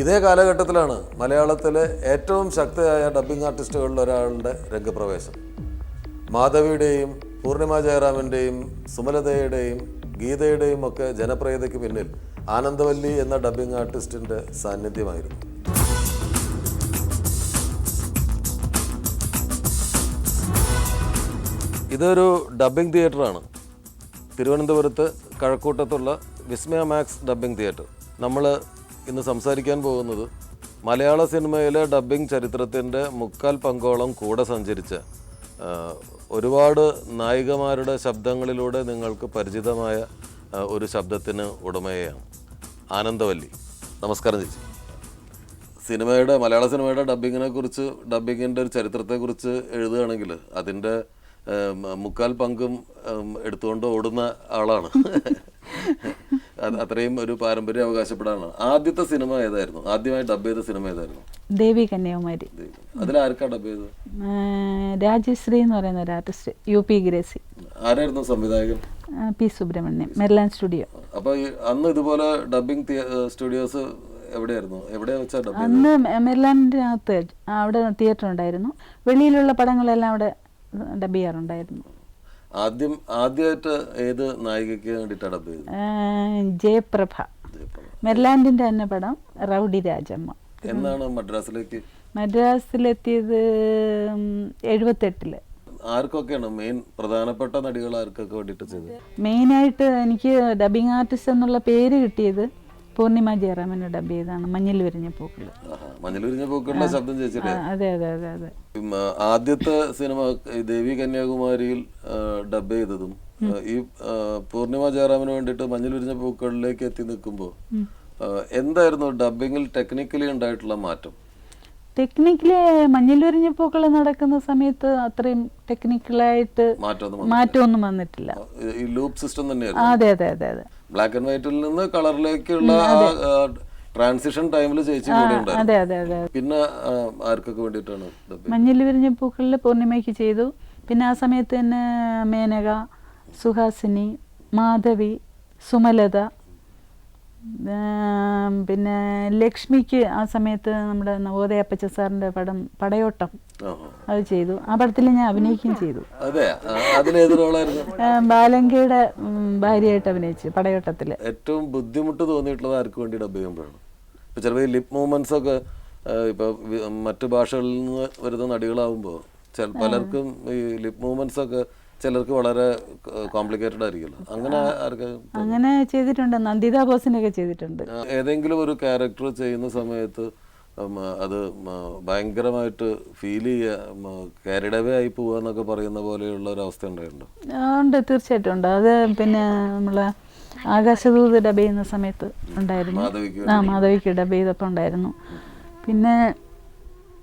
ഇതേ കാലഘട്ടത്തിലാണ് മലയാളത്തിലെ ഏറ്റവും ശക്തയായ ഡബ്ബിംഗ് ആർട്ടിസ്റ്റുകളിൽ ഒരാളുടെ രംഗപ്രവേശം. മാധവിയുടെയും പൂർണിമ ജയറാമിന്റെയും സുമലതയുടെയും ഗീതയുടെയും ഒക്കെ ജനപ്രിയതയ്ക്ക് പിന്നിൽ ആനന്ദവല്ലി എന്ന ഡബ്ബിംഗ് ആർട്ടിസ്റ്റിന്റെ സാന്നിധ്യമായിരുന്നു. ഇതൊരു ഡബ്ബിംഗ് തിയേറ്ററാണ് തിരുവനന്തപുരത്ത് കഴക്കൂട്ടത്തുള്ള വിസ്മയ മാക്സ് ഡബ്ബിംഗ് തിയേറ്റർ നമ്മൾ ഇന്ന് സംസാരിക്കാൻ പോകുന്നത് മലയാള സിനിമയിലെ ഡബ്ബിംഗ് ചരിത്രത്തിന്റെ മുക്കാൽ പങ്കോളം കൂടെ സഞ്ചരിച്ച ഒരുപാട് നായികമാരുടെ ശബ്ദങ്ങളിലൂടെ നിങ്ങൾക്ക് പരിചിതമായ ഒരു ശബ്ദത്തിന് ഉടമയാണ് ആനന്ദവല്ലി. നമസ്കാരം ചേച്ചി. സിനിമയുടെ മലയാള സിനിമയുടെ ഡബ്ബിങ്ങിനെ കുറിച്ച് ഡബ്ബിങ്ങിന്റെ ഒരു ചരിത്രത്തെക്കുറിച്ച് എഴുതുകയാണെങ്കിൽ അതിന്റെ മുക്കാൽ പങ്കും എടുത്തുകൊണ്ട് ഓടുന്ന ആളാണ്. അത്രയും ഒരു പാരമ്പര്യം അവകാശപ്പെടാനാണ്. ആദ്യത്തെ സിനിമ ഏതായിരുന്നു? ആദ്യമായി ഡബ് ചെയ്ത സിനിമ ഏതായിരുന്നു? ദേവി കന്യാകുമാരി. അതിലാർക്കാ ഡബ് ചെയ്തത്? രാജശ്രീ എന്ന് പറയുന്ന ഒരു ആർട്ടിസ്റ്റ് യു പി ഗ്രേസി ആരായിരുന്നു സംവിധായകൻ? പി സുബ്രഹ്മണ്യം മെർലാൻ സ്റ്റുഡിയോ അപ്പൊ അന്ന് ഇതുപോലെ ഡബിങ് സ്റ്റുഡിയോസ് എവിടെയായിരുന്നു? എവിടെയാ വെച്ചാ അന്ന് മെ- മെർലാൻഡിനകത്ത് അവിടെ തിയേറ്റർ ഉണ്ടായിരുന്നു. വെളിയിലുള്ള പടങ്ങളെല്ലാം അവിടെ ഡബ് ചെയ്യാറുണ്ടായിരുന്നു. ആദ്യം ആദ്യമായിട്ട് ഏത് നായികയ്ക്ക് വേണ്ടിയിട്ടാണ് ചെയ്തത് ആ, ജയപ്രഭ. മെർലാൻഡിന്റെ തന്നെ പടം റൗഡി രാജമ്മ. എന്നാണ് മദ്രാസിലേക്ക്? മദ്രാസിലെത്തിയത് എഴുപത്തെട്ടിൽ. ആർക്കൊക്കെയാണ് മെയിൻ പ്രധാനപ്പെട്ട നടികൾ ആർക്കൊക്കെ വേണ്ടിയിട്ട് ചെയ്തത്? മെയിനായിട്ട് എനിക്ക് ഡബിങ് ആർട്ടിസ്റ്റ് എന്നുള്ള പേര് കിട്ടിയത് പൂർണിമ ജയറാമനോട് ഡബ് ചെയ്താണ് മഞ്ഞിൽ വിരിഞ്ഞ പൂക്കൾ മഞ്ഞിൽ വിരിഞ്ഞ പൂക്കളുടെ ശബ്ദം ചേച്ചിട്ട് അതെ അതെ അതെ അതെ. ആദ്യത്തെ സിനിമ ദേവി കന്യാകുമാരിയിൽ ഡബ് ചെയ്തതും ഈ പൂർണിമ ജയറാമിന് വേണ്ടിയിട്ട് വിരിഞ്ഞ പൂക്കളിലേക്ക് എത്തി നിൽക്കുമ്പോൾ എന്തായിരുന്നു ഡബിങ്ങിൽ ടെക്നിക്കലി ഉണ്ടായിട്ടുള്ള മാറ്റം? ടെക്നിക്കലി മഞ്ഞിൽ വിരിഞ്ഞ പൂക്കൾ നടക്കുന്ന സമയത്ത് അത്രയും ടെക്നിക്കലായിട്ട് മാറ്റമൊന്നും വന്നിട്ടില്ല. ഈ ലൂപ്പ് സിസ്റ്റം തന്നെയായിരുന്നു. അതെ അതെ അതെ അതെ. ബ്ലാക്ക് ആൻഡ് വൈറ്റിൽ നിന്ന് കളറിലേക്കുള്ള ട്രാൻസിഷൻ ടൈമിൽ ചേച്ചി അതെ അതെ അതെ പിന്നെ ആർക്കൊക്കെ വേണ്ടിയിട്ടാണ് മഞ്ഞിൽ വിരിഞ്ഞ പൂക്കളിൽ പൂർണിമയ്ക്ക് ചെയ്തു. പിന്നെ ആ സമയത്ത് തന്നെ മേനക സുഹാസിനി മാധവി സുമലത പിന്നെ ലക്ഷ്മിക്ക് ആ സമയത്ത് നമ്മുടെ നവോദയ അപ്പച്ച സാറിന്റെ പടം പടയോട്ടം അത് ചെയ്തു. ആ പടത്തിൽ ഞാൻ അഭിനയിക്കുകയും ചെയ്തു. ബാലങ്കയുടെ ഭാര്യയായിട്ട് അഭിനയിച്ചു പടയോട്ടത്തിൽ ഏറ്റവും ബുദ്ധിമുട്ട് തോന്നിയിട്ടുള്ളത് ആർക്ക് വേണ്ടി ഡബ് ചെയ്യുമ്പോഴാണ്? ഇപ്പൊ ചിലപ്പോൾ ലിപ് മൂവ്മെന്റ്സ് ഒക്കെ ഇപ്പൊ മറ്റു ഭാഷകളിൽ നിന്ന് വരുന്ന നടികളാവുമ്പോൾ ചില പലർക്കും ഈ ലിപ് മൂവ്മെന്റ്സ് ഒക്കെ ചിലർക്ക് വളരെ കോംപ്ലിക്കേറ്റഡ് ആയിരിക്കില്ല അങ്ങനെ ആർക്ക് അങ്ങനെ ചെയ്തിട്ടുണ്ട്. നന്ദിത ബോസിനൊക്കെ ചെയ്തിട്ടുണ്ട്. ഏതെങ്കിലും ഒരു ക്യാരക്ടർ ചെയ്യുന്ന സമയത്ത് അത് ഭയങ്കരമായിട്ട് ഫീൽ ചെയ്യുക കാരിഡവേ ആയി പോവുക എന്നൊക്കെ പറയുന്ന പോലെയുള്ള ഒരു അവസ്ഥ ഉണ്ടായിട്ടുണ്ടോ? ഉണ്ട്. തീർച്ചയായിട്ടും ഉണ്ട്. അത് പിന്നെ നമ്മളെ ആകാശദൂത് ഡബ് ചെയ്യുന്ന സമയത്ത് ഉണ്ടായിരുന്നു. ആ മാധവിക്ക് ഡബ് ചെയ്തപ്പോൾ ഉണ്ടായിരുന്നു. പിന്നെ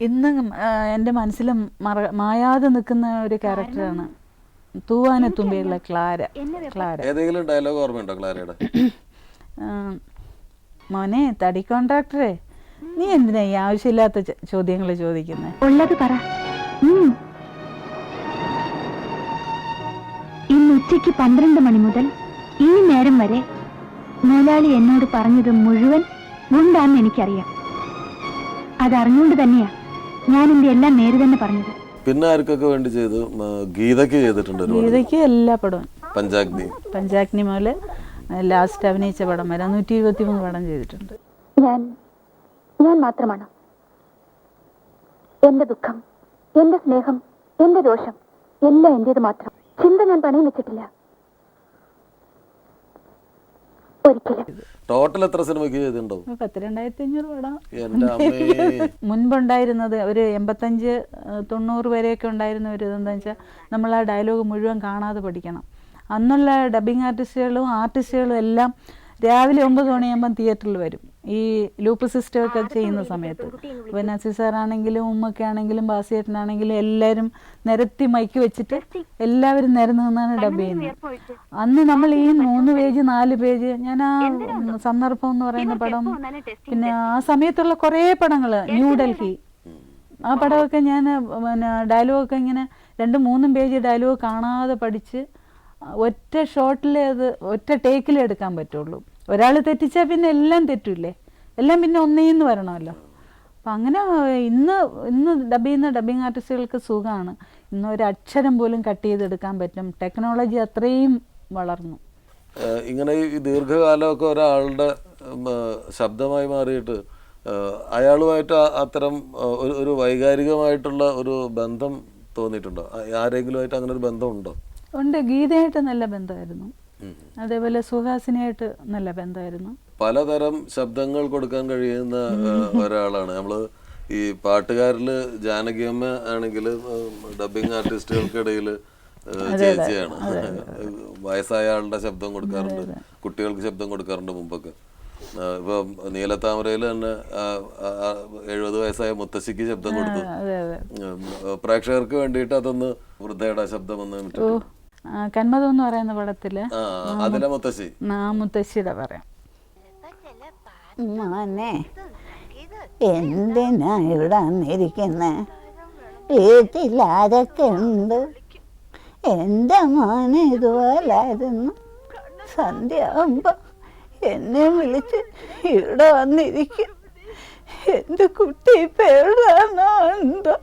ഇന്ന് എന്റെ മനസ്സിൽ മറ മായാതെ നിൽക്കുന്ന ഒരു ക്യാരക്ടറാണ് തൂവാന തുമ്പിയുള്ള ക്ലാര ക്ലാര. ഏതെങ്കിലും ഡയലോഗ് ഓർമ്മയുണ്ടോ ക്ലാരയുടെ? മോനെ തടി കോൺട്രാക്ടറെ നീ എന്തിനാ ഈ ആവശ്യമില്ലാത്ത ചോദ്യങ്ങൾ ചോദിക്കുന്നത് ഉള്ളത് പറ. ഇന്ന് ഉച്ചയ്ക്ക് പന്ത്രണ്ട് മണി മുതൽ ഈ നേരം വരെ മുതലാളി എന്നോട് പറഞ്ഞത് മുഴുവൻ ഗുണ്ടാന്ന് എനിക്കറിയാം. അതറിഞ്ഞുകൊണ്ട് തന്നെയാ ഞാൻ എന്റെ എല്ലാം നേര് തന്നെ പറഞ്ഞത്. പിന്നെ ആർക്കൊക്കെ വേണ്ടി ചെയ്തു? ഗീതയ്ക്ക് ചെയ്തിട്ടുണ്ട് ഒരുപാട്. ഗീതയ്ക്ക് എല്ലാ പടവും. പഞ്ചാഗ്നി. പഞ്ചാഗ്നി മുതൽ ലാസ്റ്റ് അഭിനയിച്ച പടം വരെ നൂറ്റി ഇരുപത്തി മൂന്ന് പടം ചെയ്തിട്ടുണ്ട്. ഞാൻ ഞാൻ മാത്രമാണ്? എന്റെ ദുഃഖം എന്റെ സ്നേഹം എന്റെ ദോഷം എല്ലാം എന്റേത് മാത്രം. ചിന്ത ഞാൻ പണയം വെച്ചിട്ടില്ല. ടോട്ടൽ എത്ര സിനിമയ്ക്ക് ചെയ്തിട്ടുണ്ടാവും? അഞ്ഞൂറ് പടം. മുൻപുണ്ടായിരുന്നത് ഒരു എൺപത്തഞ്ച് തൊണ്ണൂറ് വരെയൊക്കെ ഉണ്ടായിരുന്ന ഒരു ഇതെന്താ വെച്ചാൽ നമ്മൾ ആ ഡയലോഗ് മുഴുവൻ കാണാതെ പഠിക്കണം. അന്നുള്ള ഡബിങ് ആർട്ടിസ്റ്റുകളും ആർട്ടിസ്റ്റുകളും എല്ലാം രാവിലെ ഒമ്പത് മണിയാകുമ്പം തിയേറ്ററിൽ വരും. ഈ ലൂപ്പ് സിസ്റ്റം ഒക്കെ ചെയ്യുന്ന സമയത്ത്. ഇപ്പോൾ നസീസാറാണെങ്കിലും ഉമ്മൊക്കെ ആണെങ്കിലും ബാസിയേട്ടനാണെങ്കിലും എല്ലാവരും നിരത്തി മൈക്ക് വെച്ചിട്ട് എല്ലാവരും നിരന്ന് നിന്നാണ് ഡബ് ചെയ്യുന്നത്. അന്ന് നമ്മൾ ഈ മൂന്ന് പേജ് നാല് പേജ് ഞാൻ ആ സന്ദർഭം എന്ന് പറയുന്ന പടം പിന്നെ ആ സമയത്തുള്ള കുറേ പടങ്ങൾ ന്യൂഡൽഹി ആ പടമൊക്കെ ഞാൻ പിന്നെ ഡയലോഗൊക്കെ ഇങ്ങനെ രണ്ടും മൂന്നും പേജ് ഡയലോഗ് കാണാതെ പഠിച്ച് ഒറ്റ ഷോട്ടിലേ അത് ഒറ്റ ടേക്കിലേ എടുക്കാൻ പറ്റുള്ളൂ. ഒരാൾ തെറ്റിച്ചാൽ പിന്നെ എല്ലാം തെറ്റില്ലേ? എല്ലാം പിന്നെ ഒന്നേന്ന് വരണമല്ലോ. അപ്പം അങ്ങനെ ഇന്ന് ഇന്ന് ഡബ് ചെയ്യുന്ന ഡബിങ് ആർട്ടിസ്റ്റുകൾക്ക് സുഖമാണ് ഇന്ന് ഒരു അക്ഷരം പോലും കട്ട് ചെയ്തെടുക്കാൻ പറ്റും. ടെക്നോളജി അത്രയും വളർന്നു. ഇങ്ങനെ ഈ ദീർഘകാലമൊക്കെ ഒരാളുടെ ശബ്ദമായി മാറിയിട്ട് അയാളുമായിട്ട് അത്തരം ഒരു ഒരു വൈകാരികമായിട്ടുള്ള ഒരു ബന്ധം തോന്നിയിട്ടുണ്ടോ? ആരെങ്കിലുമായിട്ട് അങ്ങനെ ഒരു ബന്ധമുണ്ടോ ഉണ്ട്. ഗീതയായിട്ട് നല്ല ബന്ധമായിരുന്നു. അതേപോലെ സുഹാസിനിയായിട്ട് നല്ല ബന്ധമായിരുന്നു. പലതരം ശബ്ദങ്ങൾ കൊടുക്കാൻ കഴിയുന്ന ഒരാളാണ്. നമ്മൾ ഈ പാട്ടുകാരിൽ ജാനകിയമ്മ ആണെങ്കിൽ ഡബിങ് ആർട്ടിസ്റ്റുകൾക്കിടയിൽ ചേച്ചിയാണ്. വയസ്സായ ആളുടെ ശബ്ദം കൊടുക്കാറുണ്ട്. കുട്ടികൾക്ക് ശബ്ദം കൊടുക്കാറുണ്ട് മുമ്പൊക്കെ. ഇപ്പൊ നീലത്താമരയിൽ തന്നെ എഴുപത് വയസ്സായ മുത്തശ്ശിക്ക് ശബ്ദം കൊടുത്തു. പ്രേക്ഷകർക്ക് വേണ്ടിയിട്ട് അതൊന്ന് വൃദ്ധയുടെ ശബ്ദം ഒന്ന് കന്മതം എന്ന് പറയുന്ന പടത്തിൽ അതിലെ മുത്തശ്ശി. ആ മുത്തശ്ശിയുടെ പറയാം മോനെ എന്തിനാ ഇവിടെ വന്നിരിക്കുന്നെ? വീട്ടിൽ ആരൊക്കെ ഉണ്ട്. എന്റെ മോനെ ഇതുപോലായിരുന്നു സന്ധ്യ ആകുമ്പോ എന്നെ വിളിച്ച് ഇവിടെ വന്നിരിക്കും. എന്റെ കുട്ടി പേടാന്നോ എന്തോ.